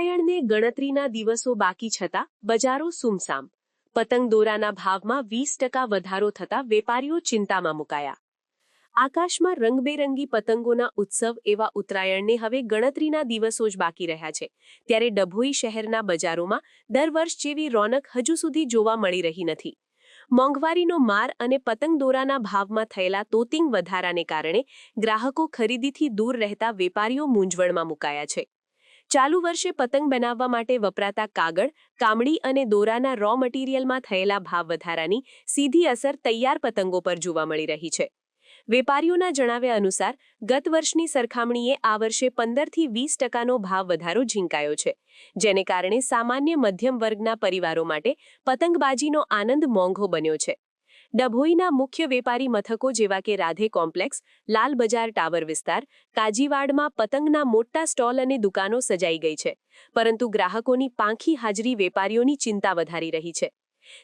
ઉત્તરાયણને ગણતરીના દિવસો બાકી છતાં, બજારો સુમસામ. પતંગ દોરાના ભાવમાં વીસ ટકા વધારો થતા વેપારીઓ ચિંતામાં મુકાયા. આકાશમાં રંગબેરંગી પતંગોના ઉત્સવ એવા ઉત્તરાયણને હવે ગણતરીના દિવસો જ બાકી રહ્યા છે. ત્યારે ડભોઈ શહેરના બજારોમાં દર વર્ષ જેવી રોનક હજુ સુધી જોવા મળી રહી નથી. મોંઘવારીનો માર અને પતંગ દોરાના ભાવમાં થયેલા તોતિંગ વધારાને કારણે ગ્રાહકો ખરીદીથી દૂર રહેતા વેપારીઓ મૂંઝવણમાં મુકાયા છે. ચાલુ વર્ષે પતંગ બનાવવા માટે વપરાતા કાગળ કામડી અને દોરાના રો મટીરિયલમાં થયેલા ભાવ વધારાની સીધી અસર તૈયાર પતંગો પર જોવા મળી રહી છે. વેપારીઓના જણાવ્યા અનુસાર, ગત વર્ષની સરખામણીએ આ વર્ષે પંદરથી વીસ ટકાનો ભાવ વધારો ઝીંકાયો છે, જેને કારણે સામાન્ય મધ્યમ વર્ગના પરિવારો માટે પતંગબાજીનો આનંદ મોંઘો બન્યો છે. ડભોઈના મુખ્ય વેપારી મથકો જેવા કે રાધે કોમ્પ્લેક્સ, લાલ બજાર ટાવર વિસ્તાર, કાજીવાડમાં પતંગના મોટા સ્ટોલ અને દુકાનો સજાઈ ગઈ છે. પરંતુ ગ્રાહકોની પાંખી હાજરી વેપારીઓની ચિંતા વધારી રહી છે.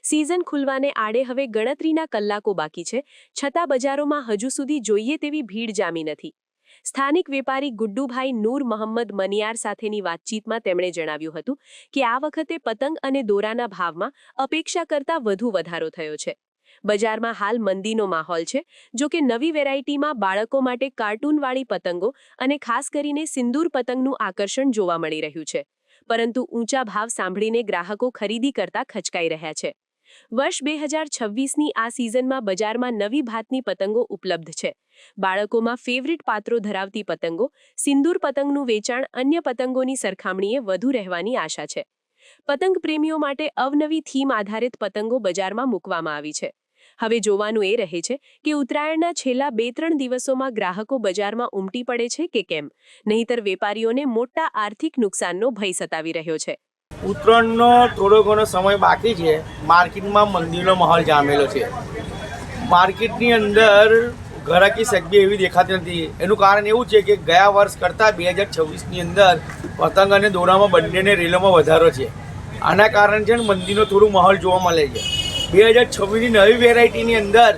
સિઝન ખુલવાને આડે હવે ગણતરીના કલાકો બાકી છે. છતાં બજારોમાં હજુ સુધી જોઈએ તેવી ભીડ જામી નથી. સ્થાનિક વેપારી ગુડ્ડુભાઈ નૂર મોહમ્મદ મનિયાર સાથેની વાતચીતમાં તેમણે જણાવ્યું હતું કે આ વખતે પતંગ અને દોરાના ભાવમાં અપેક્ષા કરતાં વધુ વધારો થયો છે. બજારમાં હાલ મંદીનો માહોલ છે, જો કે નવી વેરાયટીમાં બાળકો માટે કાર્ટૂનવાળી પતંગો અને ખાસ કરીને સિંદૂર પતંગનું આકર્ષણ જોવા મળી રહ્યું છે. પરંતુ ઊંચા ભાવ સાંભળીને ગ્રાહકો ખરીદી કરતા ખચકાઈ રહ્યા છે. વર્ષ બે હજાર છવ્વીસની આ સિઝનમાં બજારમાં નવી ભાતની પતંગો ઉપલબ્ધ છે. બાળકોમાં ફેવરિટ પાત્રો ધરાવતી પતંગો, સિંદૂર પતંગનું વેચાણ અન્ય પતંગોની સરખામણીએ વધુ રહેવાની આશા છે. પતંગ પ્રેમીઓ માટે અવનવી થીમ આધારિત પતંગો બજારમાં મૂકવામાં આવી છે. હવે જોવાનું એ રહે છે કે ઉત્તરાયણના છેલ્લા બે ત્રણ દિવસોમાં ગ્રાહકો બજારમાં ઉમટી પડે છે કે કેમ? નહીતર વેપારીઓને મોટા આર્થિક નુકસાનનો ભય સતાવી રહ્યો છે. ઉત્તરાયણનો થોડો ઘણો સમય બાકી છે. માર્કેટમાં મંદીનો માહોલ જામેલો છે. માર્કેટની અંદર ઘરાકી સગી એવી દેખાતી નથી. એનું કારણ એવું છે કે ગયા વર્ષ કરતાં બે હજાર છવ્વીસની અંદર પતંગ અને દોરામાં બંનેને રેલોમાં વધારો છે. આના કારણે છે મંદિરનો થોડું માહોલ જોવા મળે છે. બે હજાર છવ્વીસની નવી વેરાયટીની અંદર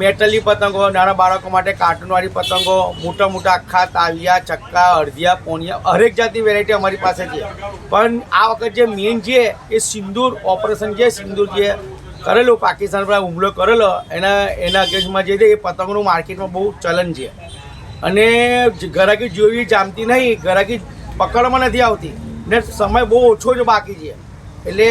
મેટલની પતંગો, નાના બાળકો માટે કાર્ટૂનવાળી પતંગો, મોટા મોટા આખા તાવિયા ચક્કા, અડધિયા, પોણિયા, હરેક જાતની વેરાયટી અમારી પાસે છે. પણ આ વખત જે મેઇન છે એ સિંદૂર ઓપરેશન છે સિંદૂર જે કરેલું, પાકિસ્તાન પર હુમલો કરેલો, એના એના અગેન્સ્ટમાં જે છે એ પતંગનું માર્કેટમાં બહુ ચલન છે. અને ઘરાકી જોવી જામતી નહીં, ઘરાકી પકડમાં નથી આવતી. ને સમય બહુ ઓછો જ બાકી છે. એટલે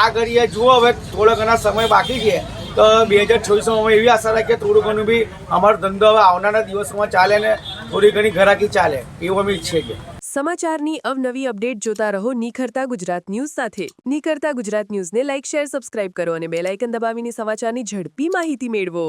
આ ઘડીએ જુઓ, હવે થોડો ઘણા સમય બાકી છે. તો બે હજાર ચોવીસમાં અમે એવી આશા રાખીએ થોડું ઘણું બી અમારો ધંધો હવે આવનારા દિવસોમાં ચાલે ને થોડી ઘણી ઘરાકી ચાલે, એવું અમે ઈચ્છીએ છીએ. સમાચારની અવનવી અપડેટ જોતા રહો નિખરતા ગુજરાત ન્યૂઝ સાથે. નિખરતા ગુજરાત ન્યૂઝને લાઇક, શેર, સબસ્ક્રાઇબ કરો અને બેલ આઇકન દબાવીને સમાચારની ઝડપી માહિતી મેળવો.